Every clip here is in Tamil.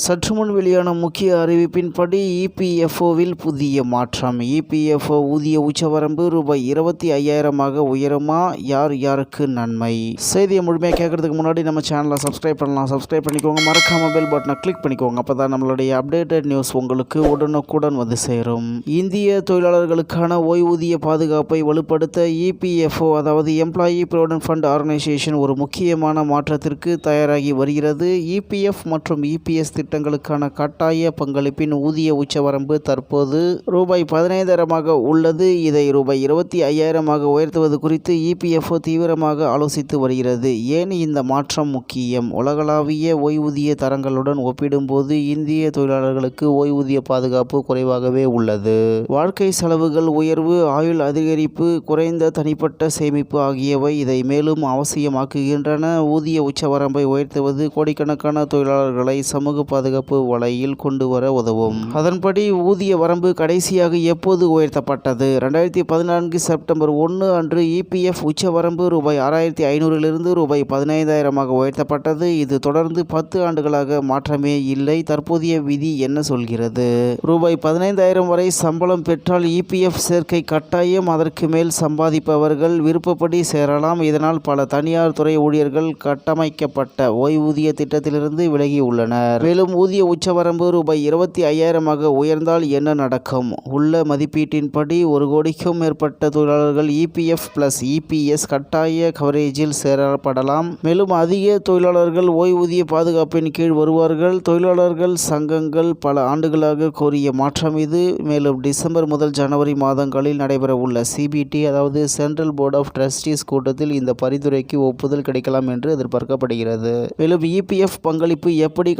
சற்று முன் வெளியான முக்கிய அறிவிப்பின்படி இபிஎஃப்ஓவில் புதிய மாற்றம். இபிஎஃப்ஓ ஊதிய உச்சவரம்பு ரூபாய் இருபத்தி ஐயாயிரமாக உயருமா? யார் யாருக்கு நன்மை? செய்தியை முழுமையாக கேட்கறதுக்கு முன்னாடி நம்ம சேனலை சப்ஸ்கிரைப் பண்ணலாம். சப்ஸ்கிரைப் பண்ணிக்கோங்க. மறக்காம பெல் பட்டனை கிளிக் பண்ணிக்கோங்க. அப்போ தான் நம்மளுடைய அப்டேட்டட் நியூஸ் உங்களுக்கு உடனுக்குடன் வந்து சேரும். இந்திய தொழிலாளர்களுக்கான ஓய்வூதிய பாதுகாப்பை வலுப்படுத்த இபிஎஃப்ஓ அதாவது எம்ப்ளாயி ப்ரொவிடன்ட் ஃபண்ட் ஆர்கனைசேஷன் ஒரு முக்கியமான மாற்றத்திற்கு தயாராகி வருகிறது. இபிஎஃப் மற்றும் இபிஎஸ் திட்டங்களுக்கான கட்டாய பங்களிப்பின் ஊதிய உச்சவரம்பு தற்போது ரூபாய் பதினைந்தாயிரமாக உள்ளது. இதை ரூபாய் இருபத்தி ஐயாயிரமாக உயர்த்துவது குறித்து இபிஎஃப்ஓ தீவிரமாக ஆலோசித்து வருகிறது. ஏன் இந்த மாற்றம் முக்கியம்? உலகளாவிய ஓய்வூதிய தரங்களுடன் ஒப்பிடும்போது இந்திய தொழிலாளர்களுக்கு ஓய்வூதிய பாதுகாப்பு குறைவாகவே உள்ளது. வாழ்க்கை செலவுகள் உயர்வு ஆயுள் அதிகரிப்பு குறைந்த தனிப்பட்ட சேமிப்பு ஆகியவை இதை மேலும் அவசியமாக்குகின்றன. ஊதிய உச்சவரம்பை உயர்த்துவது கோடிக்கணக்கான தொழிலாளர்களை சமூக பாதுகாப்பு வலையில் கொண்டு வர உதவும். அதன்படி ஊதிய வரம்பு கடைசியாக எப்போது உயர்த்தப்பட்டது? ரெண்டாயிரத்தி பதினான்கு செப்டம்பர் ஒன்று அன்று இபிஎஃப் உச்சவரம்பு ரூபாய் ஆறாயிரத்தி ஐநூறிலிருந்து ரூபாய் பதினைந்தாயிரமாக உயர்த்தப்பட்டது. இது தொடர்ந்து பத்து ஆண்டுகளாக மாற்றமே இல்லை. தற்போதைய விதி என்ன சொல்கிறது? ரூபாய் பதினைந்தாயிரம் வரை சம்பளம் பெற்றால் இபிஎஃப் சேர்க்கை கட்டாயம். அதற்கு மேல் சம்பாதிப்பவர்கள் விருப்பப்படி சேரலாம். இதனால் பல தனியார் துறை ஊழியர்கள் கட்டமைக்கப்பட்ட ஓய்வூதிய திட்டத்திலிருந்து விலகி உள்ளனர் மேலும் ஊதிய உச்சவரம்பு ரூபாய் இருபத்தி ஐயாயிரமாக உயர்ந்தால் என்ன நடக்கும்? உள்ள மதிப்பீட்டின்படி ஒரு கோடிக்கும் மேற்பட்ட தொழிலாளர்கள் இபிஎஃப் பிளஸ் இபிஎஸ் கட்டாய கவரேஜில் சேரப்படலாம். மேலும் அதிக தொழிலாளர்கள் ஓய்வூதிய பாதுகாப்பின் கீழ் வருவார்கள். தொழிலாளர்கள் சங்கங்கள் பல ஆண்டுகளாக கோரிய மாற்றம் இது. மேலும் டிசம்பர் முதல் ஜனவரி மாதங்களில் நடைபெற உள்ள சிபிடி அதாவது சென்ட்ரல் போர்ட் ஆஃப் ட்ரஸ்டீஸ் கூட்டத்தில் இந்த பரிந்துரைக்கு ஒப்புதல் கிடைக்கலாம் என்று எதிர்பார்க்கப்படுகிறது. மேலும் இபிஎஃப் பங்களிப்பு எப்படி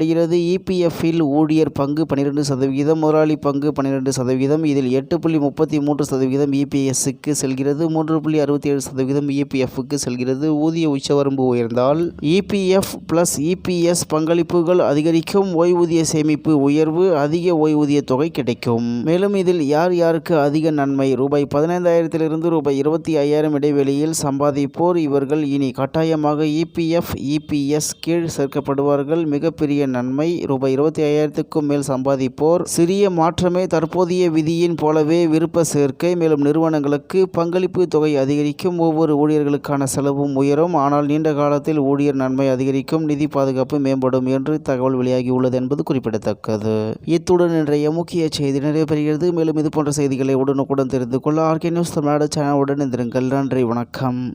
கணக்கிடப்படுகிறது. இபிஎஃப்பில் ஊழியர் பங்கு பன்னிரெண்டு சதவிகிதம் முதலாளி பங்கு பன்னிரெண்டு சதவிகிதம் இதில் எட்டு புள்ளி முப்பத்தி மூன்று சதவிகிதம் இபிஎஸ்க்கு செல்கிறது மூன்று புள்ளி அறுபத்தி ஏழு சதவிகிதம் இபிஎஃப்க்கு செல்கிறது. ஊதிய உச்சவரம்பு உயர்ந்தால் இபிஎஃப் பிளஸ் இபிஎஸ் பங்களிப்புகள் அதிகரிக்கும். ஓய்வூதிய சேமிப்பு உயர்வு அதிக ஓய்வூதிய தொகை கிடைக்கும். மேலும் இதில் யார் யாருக்கு அதிக நன்மை? ரூபாய் பதினைந்தாயிரத்திலிருந்து ரூபாய் இருபத்தி ஐயாயிரம் இடைவெளியில் சம்பாதிப்போர் இவர்கள். இனி கட்டாயமாக இபிஎஃப் இபிஎஸ் கீழ் சேர்க்கப்படுவார்கள். மிகப்பெரிய நன்மை. ரூபாய் இருபத்தி ஐயாயிரத்துக்கும் மேல் சம்பாதிப்போர். சிறிய மாற்றமே தற்போதைய விதியின் போலவே விருப்ப சேர்க்கை. மேலும் நிறுவனங்களுக்கு பங்களிப்பு தொகை அதிகரிக்கும். ஒவ்வொரு ஊழியர்களுக்கான செலவும் உயரும். ஆனால் நீண்ட காலத்தில் ஊழியர் நன்மை அதிகரிக்கும். நிதி பாதுகாப்பு மேம்படும் என்று தகவல் வெளியாகியுள்ளது என்பது குறிப்பிடத்தக்கது. இத்துடன் இன்றைய முக்கிய செய்தி நிறைவேறுகிறது மேலும் இது போன்ற செய்திகளை உடனுக்குடன் தெரிந்து கொள்ள ஆர்கே நியூஸ் தமிழ்நாடு சேனலுடன் இருந்திருங்கள் நன்றி வணக்கம்.